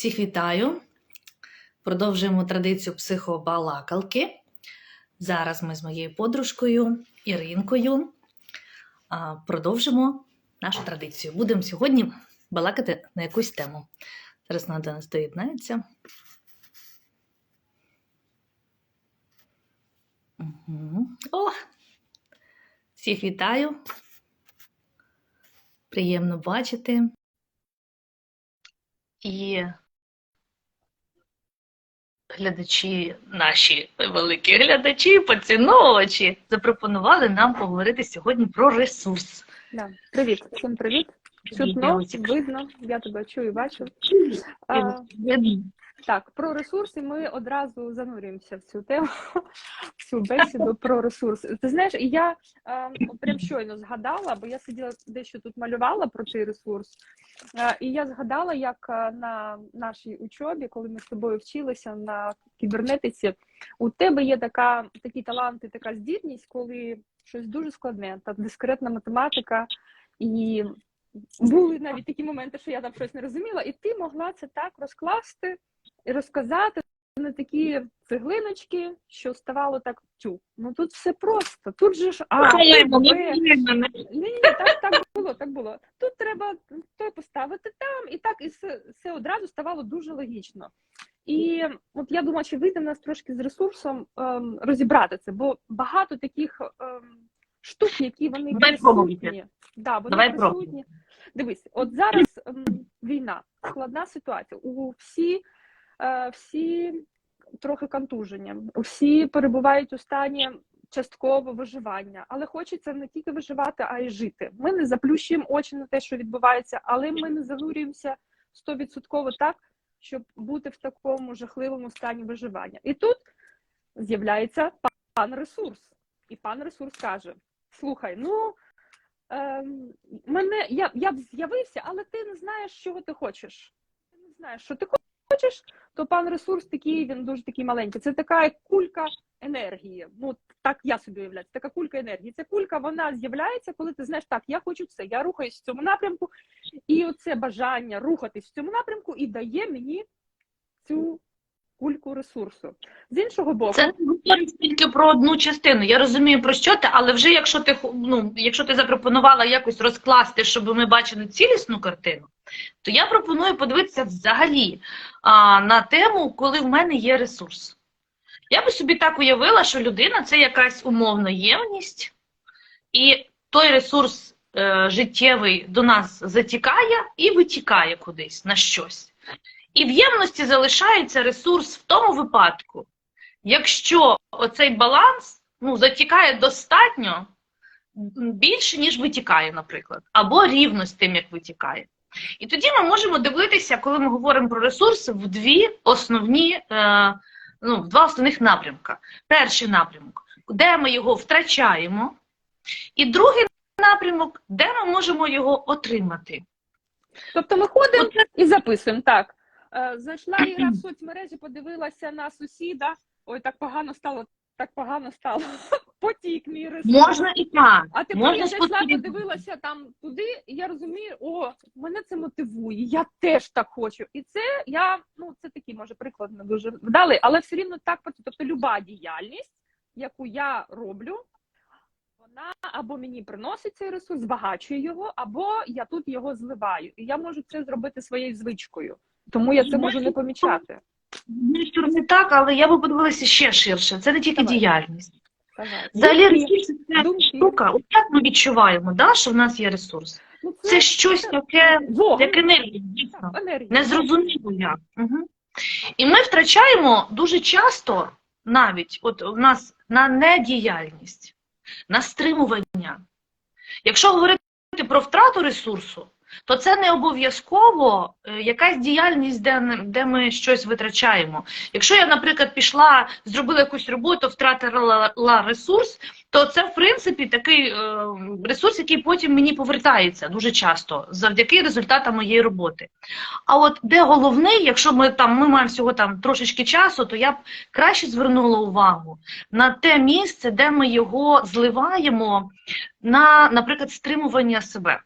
Всіх вітаю. Продовжуємо традицію психобалакалки. Зараз ми з моєю подружкою Іринкою продовжимо нашу традицію. Будемо сьогодні балакати на якусь тему. Зараз вона до нас доєднається. Угу. О! Всіх вітаю. Приємно бачити. І глядачі, наші великі глядачі, поціновувачі, запропонували нам поговорити сьогодні про ресурс. Да. Привіт, всім привіт. Чутно, видно, я тебе чую, бачу. А, так, про ресурси ми одразу занурюємося в цю тему, в цю бесіду про ресурси. Ти знаєш, я е, прям щойно згадала, бо я сиділа дещо тут малювала про цей ресурс. Е, і я згадала, як е, на нашій учобі, коли ми з тобою вчилися на кібернетиці, у тебе є така, такі таланти, така здібність, коли щось дуже складне, та дискретна математика, і були навіть такі моменти, що я там щось не розуміла, і ти могла це так розкласти і розказати на такі цеглиночки, що ставало так тю. Ну тут все просто. Тут же ж а, Б, ні, так, так було, так було. Тут треба то поставити там, і так, і все, все одразу ставало дуже логічно. І от я думаю, чи вийде в нас трошки з ресурсом ем, розібрати це, бо багато таких ем, штук, які вони Давай присутні. Да, вони Давай присутні. Дивись, от зараз ем, війна, складна ситуація. У всі, е, всі трохи контуження, всі перебувають у стані частково виживання, але хочеться не тільки виживати, а й жити. Ми не заплющуємо очі на те, що відбувається, але ми не занурюємося стовідсотково так, щоб бути в такому жахливому стані виживання. І тут з'являється пан ресурс. І пан ресурс каже: слухай, ну ем, мене я, я б з'явився, але ти не знаєш, чого ти хочеш. Ти не знаєш, що ти хочеш, то пан ресурс такий, він дуже такий маленький. Це така кулька енергії. Ну так я собі уявляю, це така кулька енергії. Ця кулька вона з'являється, коли ти знаєш, так, я хочу це, я рухаюсь в цьому напрямку, і оце бажання рухатись в цьому напрямку і дає мені цю кульку ресурсу. З іншого боку, Це не говорить тільки про одну частину. Я розумію про що ти, але вже якщо ти ну, якщо ти запропонувала якось розкласти, щоб ми бачили цілісну картину, то я пропоную подивитися взагалі а, на тему, коли в мене є ресурс. Я би собі так уявила, що людина це якась умовна ємність, і той ресурс е, життєвий до нас затікає і витікає кудись на щось. І в ємності залишається ресурс в тому випадку, якщо оцей баланс ну, затікає достатньо більше, ніж витікає, наприклад, або рівно з тим, як витікає. І тоді ми можемо дивитися, коли ми говоримо про ресурси, в дві основні, е, ну, в два основних напрямка. Перший напрямок, де ми його втрачаємо, і другий напрямок, де ми можемо його отримати. тобто ми ходимо Оце і записуємо так. Е, Зайшла Іра в соцмережі, подивилася на сусіда. Ой, так погано стало, так погано стало. Потік мій ресурс. можна і так. А тепер можна я зайшла, подивилася там туди, і я розумію, о, мене це мотивує, я теж так хочу. І це я, ну це такий, може, приклад не дуже вдалий, але все рівно так. Тобто люба діяльність, яку я роблю, вона або мені приносить цей ресурс, збагачує його, або я тут його зливаю. І я можу це зробити своєю звичкою. Тому я це можу не помічати. Однієї сторони так, але я би подивилася ще ширше. Це не тільки Давай. діяльність. Взагалі Думки, ресурс це думки. штука. От як ми відчуваємо, да, що в нас є ресурс? Ну, Це щось таке, вогонь. як енергія, дійсно. Енергія. Незрозуміло як. Угу. І ми втрачаємо дуже часто навіть от в нас на недіяльність, на стримування. Якщо говорити про втрату ресурсу, то це не обов'язково е, якась діяльність, де, де ми щось витрачаємо. Якщо я, наприклад, пішла, зробила якусь роботу, втратила ресурс, то це, в принципі, такий е, ресурс, який потім мені повертається дуже часто завдяки результатам моєї роботи. А от де головний, якщо ми там ми маємо всього там трошечки часу, то я б краще звернула увагу на те місце, де ми його зливаємо на, наприклад, стримування себе.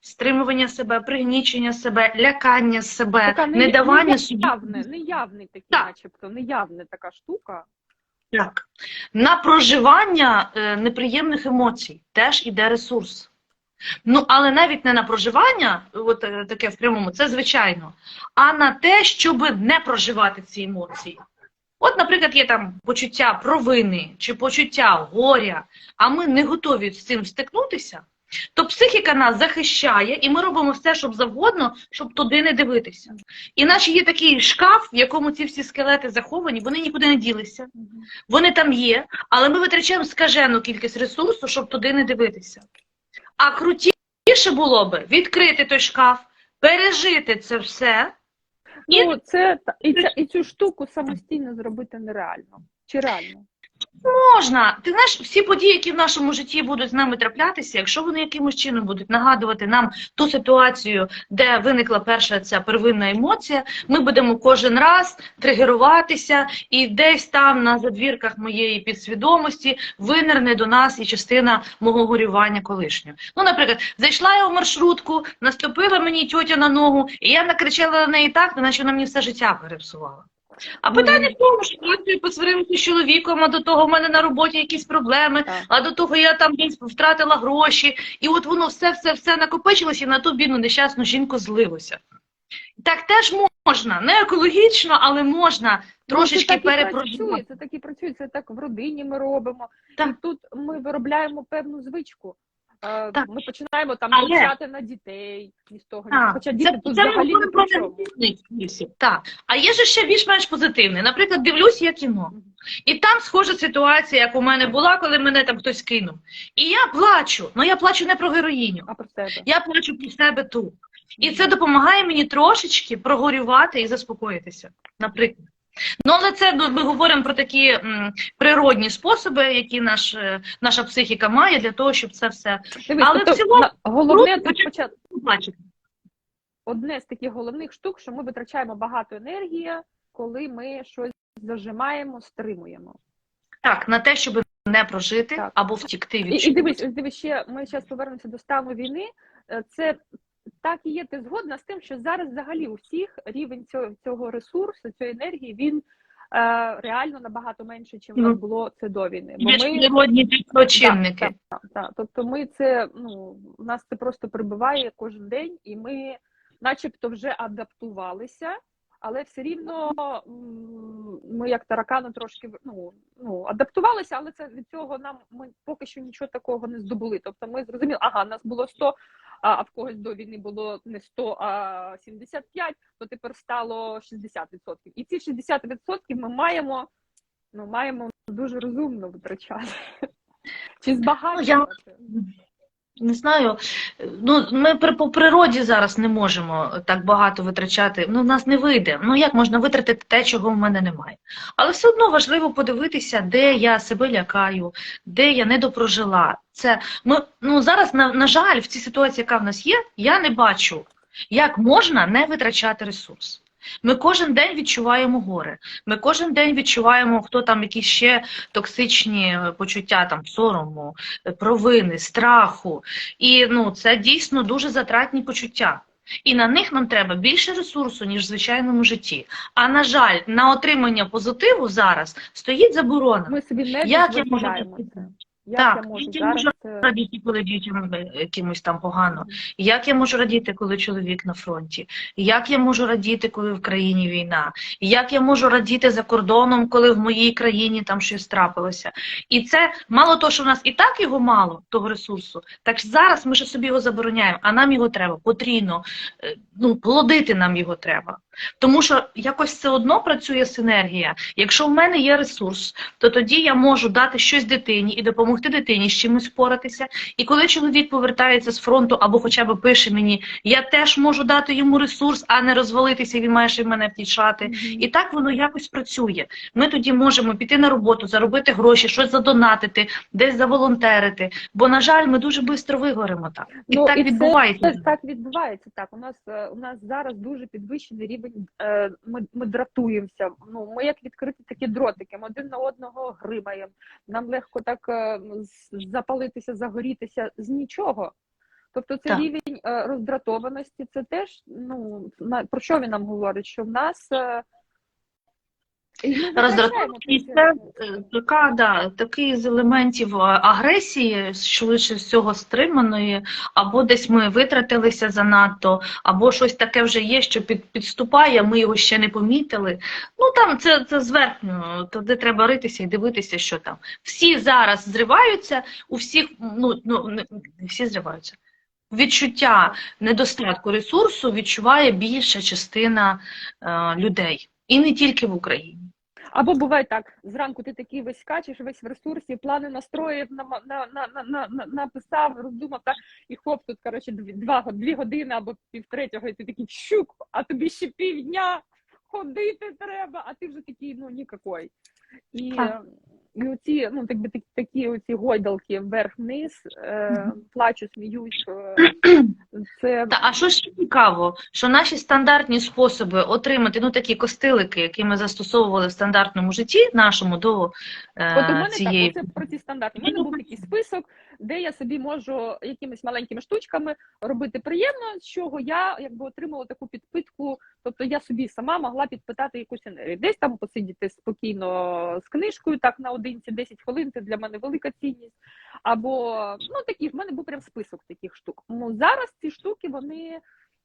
Стримування себе, пригнічення себе, лякання себе, Така не- недавання собі. неявне, неявний такий, Так. начебто, неявна така штука. Так. На проживання е, неприємних емоцій теж іде ресурс. Ну, але навіть не на проживання, от е, таке в прямому, це звичайно, а на те, щоб не проживати ці емоції. От, наприклад, є там почуття провини чи почуття горя, а ми не готові з цим стикнутися, то психіка нас захищає, і ми робимо все, щоб завгодно, щоб туди не дивитися. Іначе є такий шкаф, в якому ці всі скелети заховані, вони нікуди не ділися. Вони там є, але ми витрачаємо скажену кількість ресурсу, щоб туди не дивитися. А крутіше було би відкрити той шкаф, пережити це все. І Ну, це і, ця, і цю штуку самостійно зробити нереально. Чи реально? Можна. Ти знаєш, всі події, які в нашому житті будуть з нами траплятися, якщо вони якимось чином будуть нагадувати нам ту ситуацію, де виникла перша ця первинна емоція, ми будемо кожен раз тригеруватися, і десь там на задвірках моєї підсвідомості винирне до нас і частина мого горювання колишнього. Ну, наприклад, зайшла я в маршрутку, наступила мені тьотя на ногу, і я накричала на неї так, наче вона мені все життя перепсувала. А питання в тому, що я посварився з чоловіком, а до того в мене на роботі якісь проблеми, Так. а до того я там втратила гроші, і от воно все, все, все накопичилося і на ту бідну нещасну жінку злилося. Так теж можна, не екологічно, але можна трошечки Ну, працює, перепроживати. це так і працює, це так в родині ми робимо. Так. І тут ми виробляємо певну звичку. Так. Ми починаємо там Але- кричати на дітей ні з того. Так, Хоча діти це тут ми взагалі не про чому. Так. А є ж ще більш-менш позитивний. Наприклад, дивлюсь я кіно. І там схожа ситуація, як у мене була, коли мене там хтось кинув. І я плачу. Ну я плачу не про героїню. А про себе. Я плачу про себе тут. І це допомагає мені трошечки прогорювати і заспокоїтися, наприклад. Ну, але це ну, ми говоримо про такі природні способи, які наш, е, наша психіка має для того, щоб це все Дивись, але в тобто, цілому головне почати. побачити. Одне з таких головних штук, що ми витрачаємо багато енергії, коли ми щось зажимаємо, стримуємо. Так, на те, щоб не прожити Так. або втікти від І, і дивись, дивись ще ми зараз повернемося до стану війни. Е, Це так і є. Ти згодна з тим, що зараз взагалі у всіх рівень цього, цього ресурсу, цієї енергії, він е, реально набагато менше, ніж mm. Ну. було це до війни. Бо Є ми природні відпочинники. Так, так, так. Тобто ми це, ну, у нас це просто прибиває кожен день, і ми начебто вже адаптувалися, але все рівно ми як таракани трошки ну, ну, адаптувалися, але це від цього нам ми поки що нічого такого не здобули. Тобто ми зрозуміли, ага, нас було 100, а в когось до війни було не 100, а 75, то тепер стало 60%. І ці 60% ми маємо, ну, маємо дуже розумно витрачати. Чи збагачувати? Не знаю. Ну, ми при, по природі зараз не можемо так багато витрачати. Ну, в нас не вийде. Ну, як можна витратити те, чого в мене немає? Але все одно важливо подивитися, де я себе лякаю, де я не допрожила. Це ми ну зараз, на, на жаль, в цій ситуації, яка в нас є, я не бачу, як можна не витрачати ресурс. Ми кожен день відчуваємо горе. Ми кожен день відчуваємо, хто там якісь ще токсичні почуття, там сорому, провини, страху. І ну, це дійсно дуже затратні почуття. І на них нам треба більше ресурсу, ніж в звичайному житті. А на жаль, на отримання позитиву зараз стоїть заборона. Ми собі не Як я можу це? Як Так, я можу зараз можу радіти, коли дітям е, якимось там погано. Як я можу радіти, коли чоловік на фронті? Як я можу радіти, коли в країні війна? Як я можу радіти за кордоном, коли в моїй країні там щось трапилося? І це мало того, що в нас і так його мало, того ресурсу, так зараз ми ж собі його забороняємо, а нам його треба потрійно, е, ну, плодити нам його треба. Тому що якось все одно працює синергія. Якщо в мене є ресурс, то тоді я можу дати щось дитині і допомогти дитині з чимось впоратися. І коли чоловік повертається з фронту або хоча б пише мені, я теж можу дати йому ресурс, а не розвалитися, він має ще мене втішати. Мгм. І так воно якось працює. Ми тоді можемо піти на роботу, заробити гроші, щось задонатити, десь заволонтерити. Бо, на жаль, ми дуже швидко вигоримо так. І Ну, так це- відбувається. Це, так відбувається. Так, у нас е, у нас зараз дуже підвищений рівень. Е, Ми, ми дратуємося. Ну ми як відкриті такі дротики. Ми один на одного гримаємо. Нам легко так е, запалитися, загорітися з нічого. Тобто це Так. рівень е, роздратованості, це теж ну про що він нам говорить? Що в нас е, і ми витрачаємо Роздратованість це е, така, да, такий з елементів е, агресії, швидше всього стриманої, або десь ми витратилися занадто, або щось таке вже є, що під, підступає, ми його ще не помітили. Ну там це, це зверхньо, туди треба ритися і дивитися, що там. Всі зараз зриваються, у всіх, ну, ну не не всі зриваються. Відчуття недостатку ресурсу відчуває більша частина е, людей. І не тільки в Україні. Або буває так: зранку ти такий весь скачеш, весь в ресурсі, плани настроїв, на, на, на, на, на, на, написав, роздумав, так, і хоп, тут, коротше, два, дві години або півтретього, і ти такий щук, а тобі ще півдня ходити треба, а ти вже такий, ну, нікакой. І, Так. і оці, ну, так би, такі, такі оці гойдалки вверх-вниз, е, плачу, сміюсь, е, це Та, а що ще цікаво, що наші стандартні способи отримати ну такі костилики, які ми застосовували в стандартному житті нашому до е, От у мене цієї так, оце про ці стандарти. У мене був такий список, де я собі можу якимись маленькими штучками робити приємно, з чого я якби отримала таку підпитку. Тобто я собі сама могла підпитати якусь енергію. Десь там посидіти спокійно з книжкою, так наодинці, 10 хвилин це для мене велика цінність. Або ну такі в мене був прям список таких штук. Ну зараз ці штуки вони.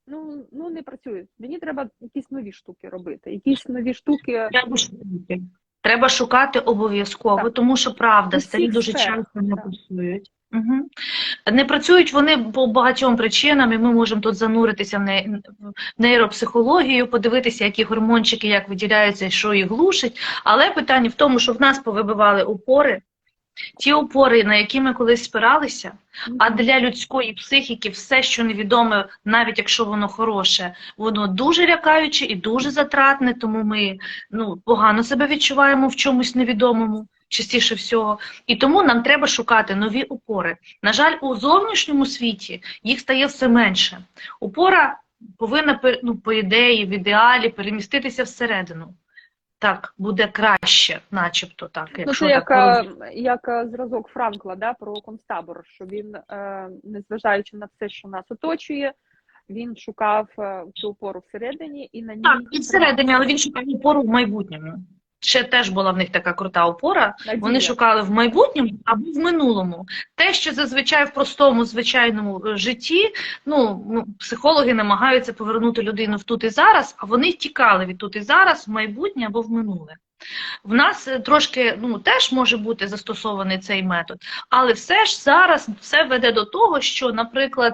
Ну, ну не працюють. Мені треба якісь нові штуки робити. Якісь нові штуки. треба шукати. Обов'язково, тому що правда, старі дуже часто не працюють. Угу. Не працюють вони по багатьом причинам, і ми можемо тут зануритися в нейропсихологію, подивитися, які гормончики як виділяються що їх глушить. Але питання в тому, що в нас повибивали опори, ті опори, на які ми колись спиралися, а для людської психіки все, що невідоме, навіть якщо воно хороше, воно дуже лякаюче і дуже затратне, тому ми ну, погано себе відчуваємо в чомусь невідомому, частіше всього. І тому нам треба шукати нові опори. На жаль, у зовнішньому світі їх стає все менше. Опора повинна, ну, по ідеї, в ідеалі переміститися всередину. Так, буде краще, начебто так. Ну, це як, так е, як е, зразок Франкла да, про концтабор, що він, е, незважаючи на все, що нас оточує, він шукав цю опору всередині і на ній Так, і всередині, але він шукав опору в майбутньому. Ще теж була в них така крута опора. надія. Вони шукали в майбутньому або в минулому. Те, що зазвичай в простому звичайному е, житті, ну ну, психологи намагаються повернути людину в тут і зараз, а вони тікали від тут і зараз в майбутнє або в минуле. В нас е, трошки ну теж може бути застосований цей метод, але все ж зараз все веде до того, що, наприклад,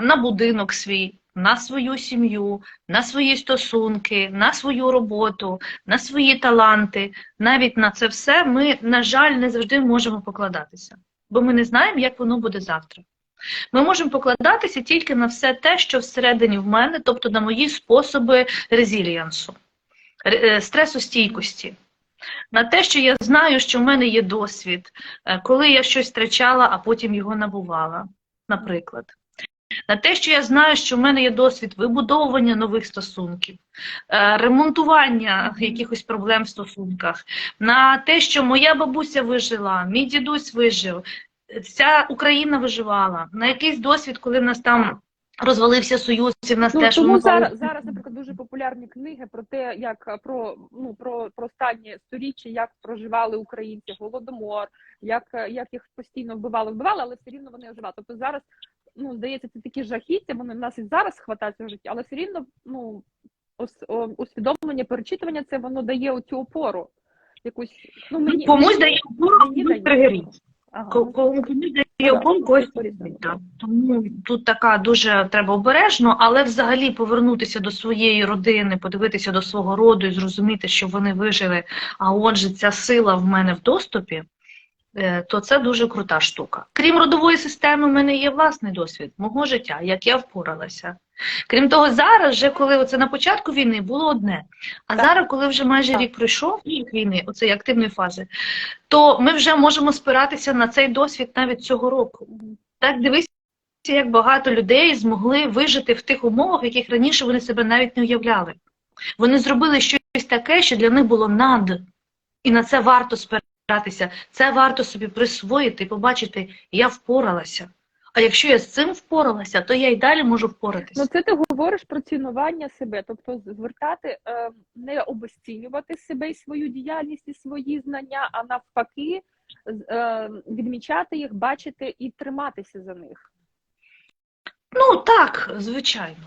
на будинок свій, на свою сім'ю, на свої стосунки, на свою роботу, на свої таланти, навіть на це все ми, на жаль, не завжди можемо покладатися, бо ми не знаємо, як воно буде завтра. Ми можемо покладатися тільки на все те, що всередині в мене, тобто на мої способи резилієнсу, ре- е, стресостійкості. На те, що я знаю, що в мене є досвід, е, коли я щось втрачала, а потім його набувала, наприклад. На те, що я знаю, що в мене є досвід вибудовування нових стосунків, е, ремонтування якихось проблем в стосунках, на те, що моя бабуся вижила, мій дідусь вижив, вся Україна виживала, на якийсь досвід, коли в нас там розвалився союз, і в нас Ну, теж тому вимагали- зараз, зараз, наприклад, дуже популярні книги про те, як е, про ну про, про останні сторіччя, як проживали українці, голодомор, як, е, як їх постійно вбивали, вбивали, але все рівно вони оживали. Тобто зараз, ну здається, це такі жахіття, вони в нас і зараз хватаються в житті, але все рівно ну усвідомлення, перечитування це воно дає оцю опору. Якусь ну мені комусь мені- дає опору, мені комусь дає. тригерить. Ага. Ко- Комусь дає Так, опору, когось тригерить. Тому тут така дуже треба обережно, але взагалі повернутися до своєї родини, подивитися до свого роду і зрозуміти, що вони вижили, а отже, ця сила в мене в доступі. Е, То це дуже крута штука. Крім родової системи, в мене є власний досвід мого життя, як я впоралася. Крім того, зараз, вже коли оце на початку війни було одне, а Так. зараз, коли вже майже Так. рік пройшов рік війни, оцеї активної фази, то ми вже можемо спиратися на цей досвід навіть цього року. Так дивися, як багато людей змогли вижити в тих умовах, в яких раніше вони себе навіть не уявляли. Вони зробили щось таке, що для них було над, і на це варто спиратися. Це варто собі присвоїти і побачити, я впоралася. А якщо я з цим впоралася, то я й далі можу Ну, впоратися. це ти говориш про цінування себе, тобто звертати, е, не обесцінювати себе і свою діяльність і свої знання, а навпаки, е, відмічати їх, бачити і триматися за них. Ну так, звичайно.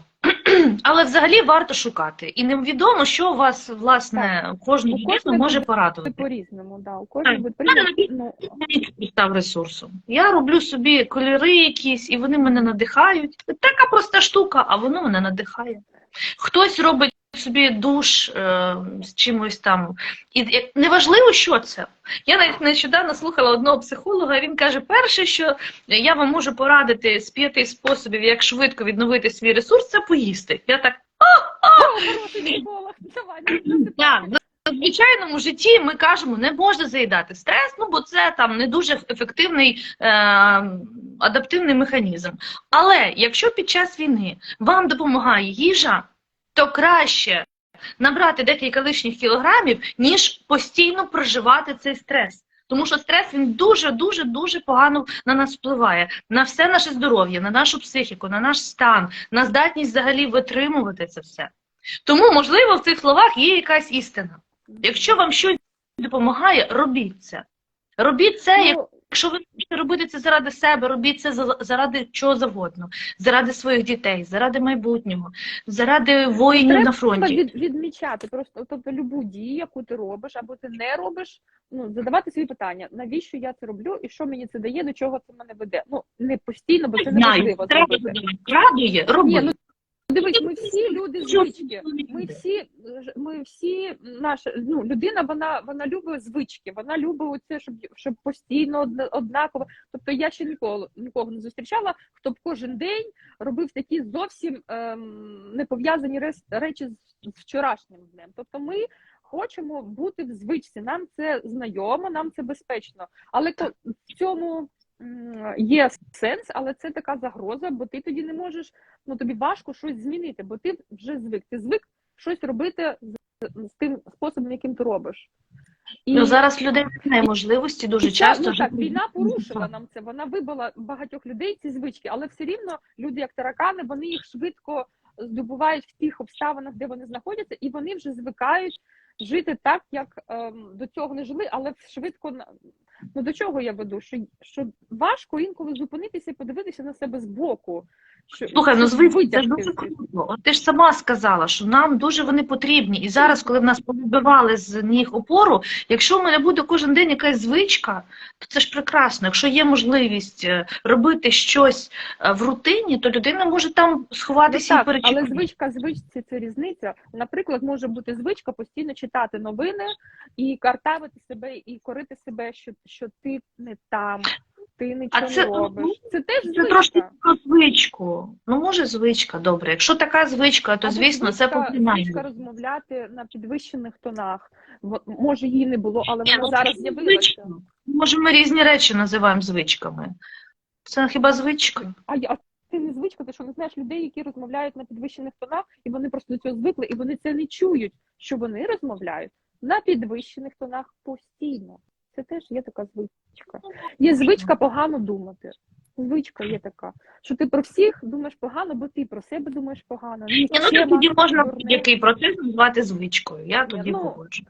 Але взагалі варто шукати. І невідомо, що у вас, власне, кожну У може порадувати. По-різному, да. У кожного по-різному. Став ресурсом. Я роблю собі кольори якісь, і вони мене надихають. Така проста штука, а воно мене надихає. Хтось робить собі душ е, з чимось там. І неважливо, що це. Я навіть нещодавно слухала одного психолога, він каже: перше, що я вам можу порадити з п'яти способів, як швидко відновити свій ресурс, це поїсти. Я так давай, насипай. Так, в звичайному житті ми кажемо, не можна заїдати стрес, ну бо це там не дуже ефективний е, адаптивний механізм. Але якщо під час війни вам допомагає їжа, то краще набрати декілька лишніх кілограмів, ніж постійно проживати цей стрес. Тому що стрес він дуже, дуже, дуже погано на нас впливає на все наше здоров'я, на нашу психіку, на наш стан, на здатність взагалі витримувати це все. Тому, можливо, в цих словах є якась істина. Якщо вам щось допомагає, робіть це. Робіть це, Ну, якщо ви хочете робити це заради себе, робіть це за- заради чого завгодно, заради своїх дітей, заради майбутнього, заради воїнів Треба на фронті. від, відмічати просто тобто любу дію, яку ти робиш, або ти не робиш. Ну задавати собі питання, навіщо я це роблю, і що мені це дає, до чого це мене веде. Ну не постійно, бо це неможливо треба радує, Ні, робіть. ну дивись, ми всі люди звички. Ми всі, ми всі, наша ну, людина, вона вона любить звички, вона любить оце, щоб, щоб постійно одна- однаково. Тобто я ще ніколи нікого не зустрічала, хто б кожен день робив такі зовсім ем, не пов'язані речі з, вчорашнім днем. Тобто ми хочемо бути в звичці, нам це знайомо, нам це безпечно. Але в цьому є сенс, але це така загроза, бо ти тоді не можеш ну тобі важко щось змінити, бо ти вже звик. Ти звик щось робити з, з тим способом, яким ти робиш. І Ну зараз людей немає можливості дуже і часто. ну, так, війна порушила нам це. Вона вибила багатьох людей ці звички, але все рівно люди, як таракани, вони їх швидко здобувають в тих обставинах, де вони знаходяться, і вони вже звикають жити так, як ем, до цього не жили, але швидко ну до чого я веду? Що, що важко інколи зупинитися і подивитися на себе збоку. Що, Слухай, ну звичайно, це дуже круто. От ти ж сама сказала, що нам дуже вони потрібні. І зараз, коли в нас повибивали з ніг опору, якщо в мене буде кожен день якась звичка, то це ж прекрасно. Якщо є можливість е, робити щось е, в рутині, то людина може там Ну, сховатися і так, але звичка звичці це різниця. Наприклад, може бути звичка постійно читати новини і картавити себе і корити себе, що, що ти не там, ти нічого це, не робиш. Це теж Це трошки про звичку. Ну, може, звичка, добре. Якщо така звичка, то Або звісно, це звичка, звичка розмовляти на підвищених тонах. Може, її не було, але вона ну, зараз це з'явилася. Може, ми різні речі називаємо звичками. Це хіба звичка? А я а ти не звичка, ти що не знаєш людей, які розмовляють на підвищених тонах, і вони просто до цього звикли, і вони це не чують, що вони розмовляють на підвищених тонах постійно. Це теж є така звичка. Є звичка погано думати. Звичка є така, що ти про всіх думаєш погано, бо ти про себе думаєш погано. Ні, ну тоді можна будь-який процес назвати звичкою. Я тоді ну. погоджу.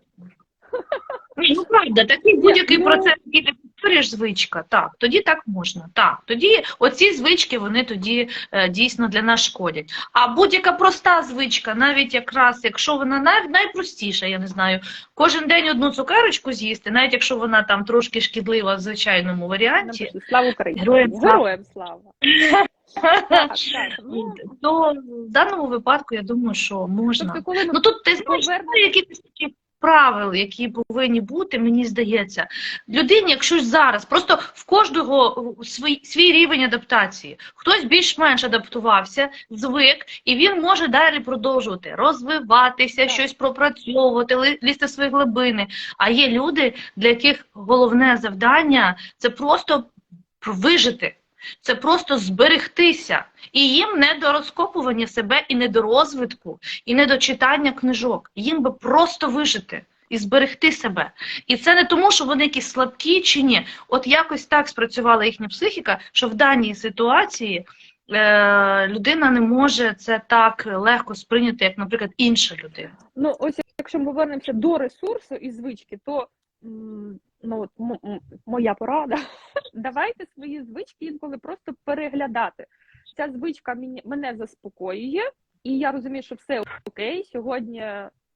Ну, правда, такий будь-який ну. процес, який ти повторюєш, звичка. Так, тоді так можна. Так, тоді оці звички, вони тоді е, дійсно для нас шкодять. А будь-яка проста звичка, навіть якраз, якщо вона най, найпростіша, я не знаю, кожен день одну цукерочку з'їсти, навіть якщо вона там трошки шкідлива в звичайному варіанті, Слава Україні! Героям слава. Героям слава! Ну, то в даному випадку я думаю, що можна. тобто, коли ми Ну тут ти знаєш, якісь такі правил, які повинні бути, мені здається. Людині, якщо зараз, просто в кожного свій, свій рівень адаптації. Хтось більш-менш адаптувався, звик, і він може далі продовжувати розвиватися, Так. щось пропрацьовувати, лізти в свої глибини. А є люди, для яких головне завдання це просто вижити. Це просто зберегтися. І їм не до розкопування себе, і не до розвитку, і не до читання книжок. Їм би просто вижити. і зберегти себе. І це не тому, що вони якісь слабкі чи ні. От якось так спрацювала їхня психіка, що в даній ситуації е, людина не може це так легко сприйняти, як, наприклад, інша людина. Ну, ось якщо ми повернемося до ресурсу і звички, то ну, моя порада. Давайте свої звички інколи просто переглядати. Ця звичка мене заспокоює, і я розумію, що все окей, сьогодні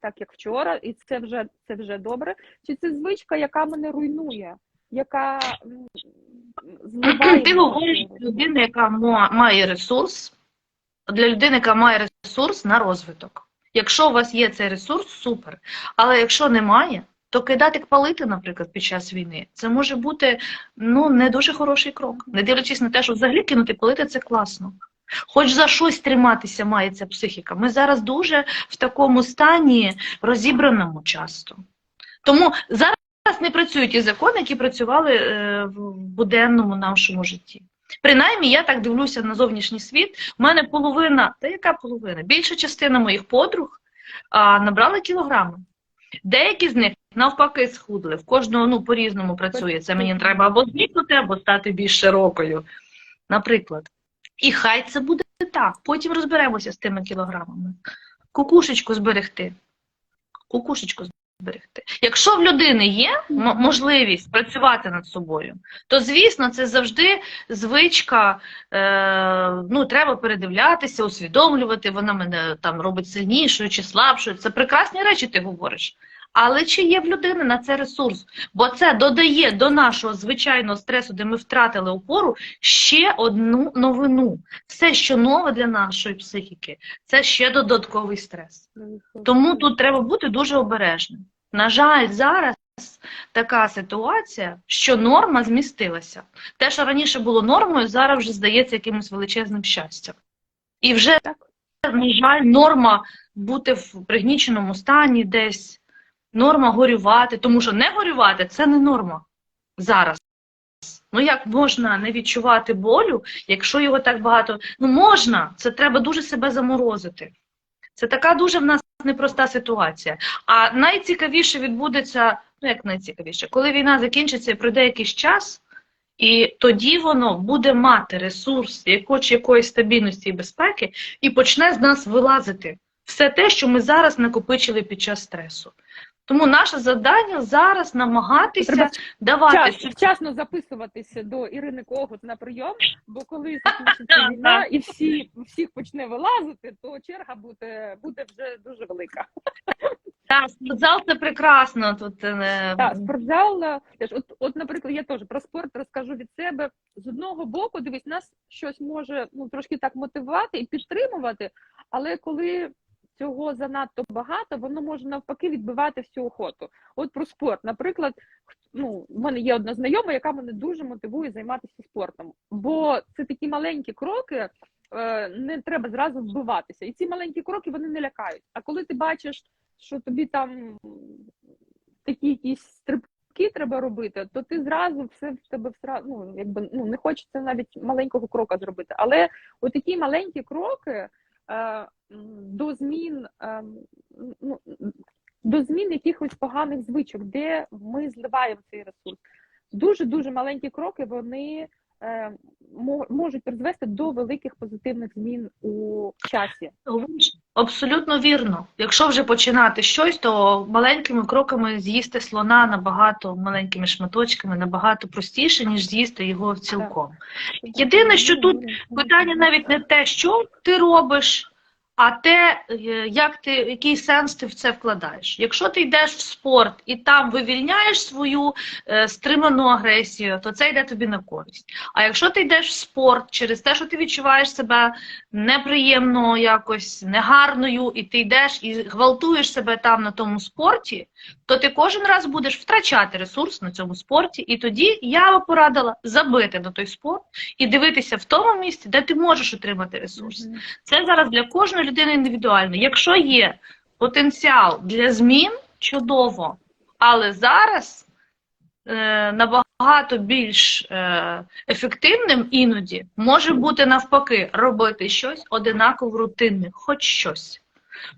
так як вчора, і це вже це вже добре. Чи це звичка, яка мене руйнує, яка зливає Ти говориш для людини, яка має ресурс, для людини, яка має ресурс на розвиток. Якщо у вас є цей ресурс, супер. Але якщо немає, то кидати палити, наприклад, під час війни, це може бути ну, не дуже хороший крок. Не дивлячись на те, що взагалі кинути палити це класно. Хоч за щось триматися має ця психіка. Ми зараз дуже в такому стані розібраному часто. Тому зараз не працюють ті закони, які працювали е, в буденному нашому житті. Принаймні, я так дивлюся на зовнішній світ. У мене половина, та яка половина? Більша частина моїх подруг а, набрали кілограми. Деякі з них навпаки схудли. В кожного ну, по-різному працює. Це мені треба або зникнути, або стати більш широкою, наприклад. І хай це буде так. Потім розберемося з тими кілограмами. Кукушечку зберегти. Кукушечку зберегти. Якщо в людини є можливість працювати над собою, то звісно, це завжди звичка. Е, ну, треба передивлятися, усвідомлювати. Вона мене там робить сильнішою чи слабшою. Це прекрасні речі, ти говориш. Але чи є в людини на це ресурс? Бо це додає до нашого звичайного стресу, де ми втратили опору, ще одну новину. Все, що нове для нашої психіки, це ще додатковий стрес. Тому тут треба бути дуже обережним. На жаль, зараз така ситуація, що норма змістилася. Те, що раніше було нормою, зараз вже здається якимось величезним щастям. І вже, Так. на жаль, норма бути в пригніченому стані десь, норма горювати, тому що не горювати це не норма зараз. Ну як можна не відчувати болю, якщо його так багато? Ну можна, це треба дуже себе заморозити. Це така дуже в нас непроста ситуація. А найцікавіше відбудеться, ну як найцікавіше, коли війна закінчиться і пройде якийсь час, і тоді воно буде мати ресурс якоїсь, якоїсь стабільності і безпеки, і почне з нас вилазити все те, що ми зараз накопичили під час стресу. Тому наше завдання зараз намагатися Треба давати Час, вчасно записуватися до Ірини Когут на прийом, бо коли закінчиться війна і всі всіх почне вилазити, то черга буде буде вже дуже велика. Так, спортзал це прекрасно. Тут е, Так, спортзал е, теж. От, от, наприклад, я теж про спорт розкажу від себе. З одного боку, дивись, нас щось може ну трошки так мотивувати і підтримувати, але коли цього занадто багато, воно може навпаки відбивати всю охоту. От про спорт, наприклад, ну, в мене є одна знайома, яка мене дуже мотивує займатися спортом, бо це такі маленькі кроки. е, Не треба зразу вбиватися, і ці маленькі кроки вони не лякають. А коли ти бачиш, що тобі там такі якісь стрибки треба робити, то ти зразу все в тебе ну, якби ну не хочеться навіть маленького крока зробити. Але отакі маленькі кроки до змін, е, ну, до змін якихось поганих звичок, де ми зливаємо цей ресурс. Дуже дуже маленькі кроки вони е, можуть призвести до великих позитивних змін у часі. Абсолютно вірно. Якщо вже починати щось, то маленькими кроками з'їсти слона набагато маленькими шматочками набагато простіше, ніж з'їсти його цілком. Єдине, що тут Питання навіть не те, що ти робиш, а те, е, як ти, який сенс ти в це вкладаєш. Якщо ти йдеш в спорт і там вивільняєш свою е, стриману агресію, то це йде тобі на користь. А якщо ти йдеш в спорт через те, що ти відчуваєш себе неприємно, якось негарною, і ти йдеш і гвалтуєш себе там на тому спорті, то ти кожен раз будеш втрачати ресурс на цьому спорті. І тоді я би порадила забити на той спорт і дивитися в тому місці, де ти можеш отримати ресурс. Це зараз для кожної людини індивідуально. Якщо є потенціал для змін, чудово. Але зараз е, набагато більш е, ефективним іноді може бути навпаки робити щось одинаково рутинне, хоч щось.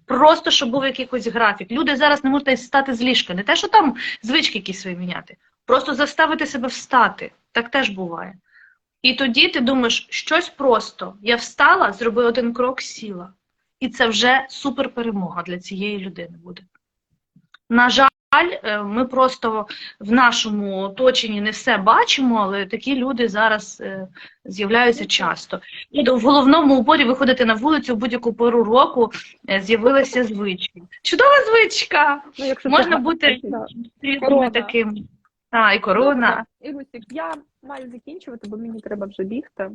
Просто щоб був якийсь графік. Люди зараз не можуть стати з ліжка. Не те, що там звички якісь свої міняти. Просто заставити себе встати. Так теж буває. І тоді ти думаєш, щось просто. Я встала, зробила один крок, сіла. І це вже суперперемога для цієї людини буде. На жаль, е, ми просто в нашому оточенні не все бачимо, але такі люди зараз е, з'являються часто. І в головному уборі виходити на вулицю в будь-яку пору року е, з'явилися звички. Чудова звичка! Ну, якщо Можна це- бути різними Корона. А, і корона. Ірусік, я маю закінчувати, бо мені треба вже бігти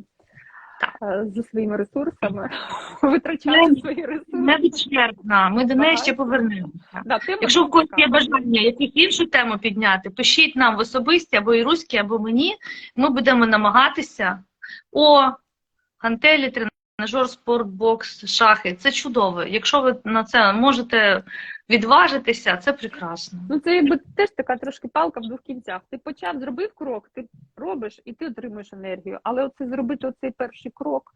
Е, своїми ресурсами, витрачати Ну, свої ресурси. Невичерпна. Ми до неї ще повернемося. Да, Якщо в когось є бажання якусь іншу тему підняти, пишіть нам в особисті або іруські, або мені. Ми будемо намагатися. О, гантелі, тренажер, спорт, бокс, шахи. Це чудово. Якщо ви на це можете відважитися, це прекрасно. Ну, це якби теж така трошки палка в двох кінцях. Ти почав, зробив крок, ти робиш і ти отримуєш енергію. Але оце зробити оцей перший крок,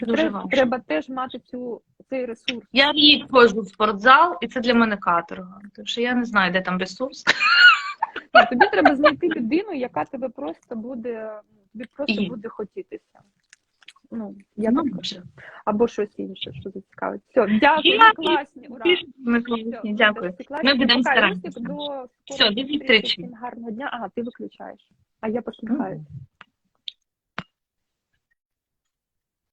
це Дуже треба, важко. треба теж мати цю, цей ресурс. Я рік ходжу в спортзал, і це для мене каторга. Тому що я не знаю, де там ресурс. Тобі треба знайти людину, яка тебе просто буде, тобі просто І. буде хотітися. Ну, я Ну, може. Або щось інше, що зацікавить. Все, дякую, ви класні. Ура. Ми класні, Дякую. Ми будемо старатися. Все, до зустрічі. Гарного дня. Ага, ти виключаєш. А я посміхаюсь.